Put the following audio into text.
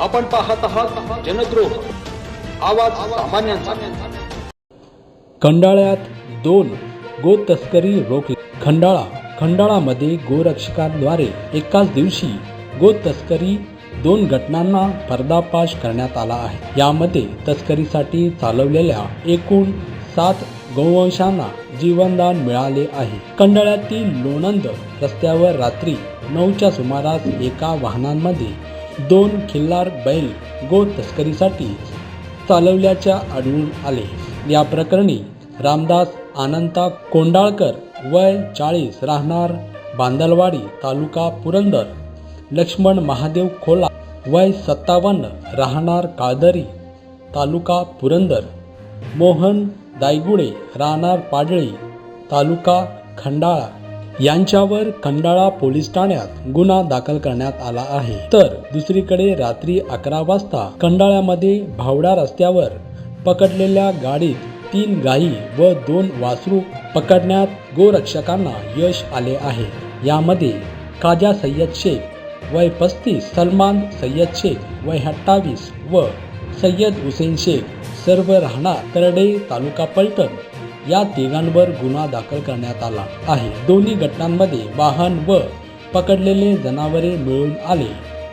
आपण पाहत आहात जनद्रोह. आवाज सामान्यांचा. खंडाळ्यात दोन गो तस्करी रोखली. खंडाळा खंडाळामध्ये गोरक्षकांद्वारे एकाच दिवशी गो तस्करी दोन घटनांना पर्दापाश करण्यात आला आहे. यामध्ये तस्करीसाठी चालवलेल्या एकूण सात गोवंशांना जीवनदान मिळाले आहे. खंडाळ्यातील लोणंद रस्त्यावर रात्री नऊच्या सुमारास एका वाहनांमध्ये दोन खिल्लार बैल गो तस्करीसाठी चालवल्याच्या आढळून आले. या प्रकरणी रामदास आनंता कोंडाळकर वय चाळीस राहणार बांदलवाडी तालुका पुरंदर. लक्ष्मण महादेव खोला वय सत्तावन्न राहणार काळदरी तालुका पुरंदर. मोहन दायगुडे राहणार पाडळी तालुका खंडाळा. यांच्यावर खंडाळा पोलीस ठाण्यात गुन्हा दाखल करण्यात आला आहे. तर दुसरीकडे रात्री अकरा वाजता खंडाळ्यामध्ये भावडा रस्त्यावर पकडलेल्या गाडीत तीन गायी व दोन वासरू पकडण्यात गोरक्षकांना यश आले आहे. यामध्ये काजा सय्यद शेख वय पस्तीस सलमान सय्यद शेख वय अठ्ठावीस व सय्यद हुसेन शेख सर्व राहणार तरडे तालुका पलटण या तिघांवर गुन्हा दाखल करण्यात आला आहे. दोन्ही घटनांमध्ये वाहन व पकडलेले जनावरे मिळून आले.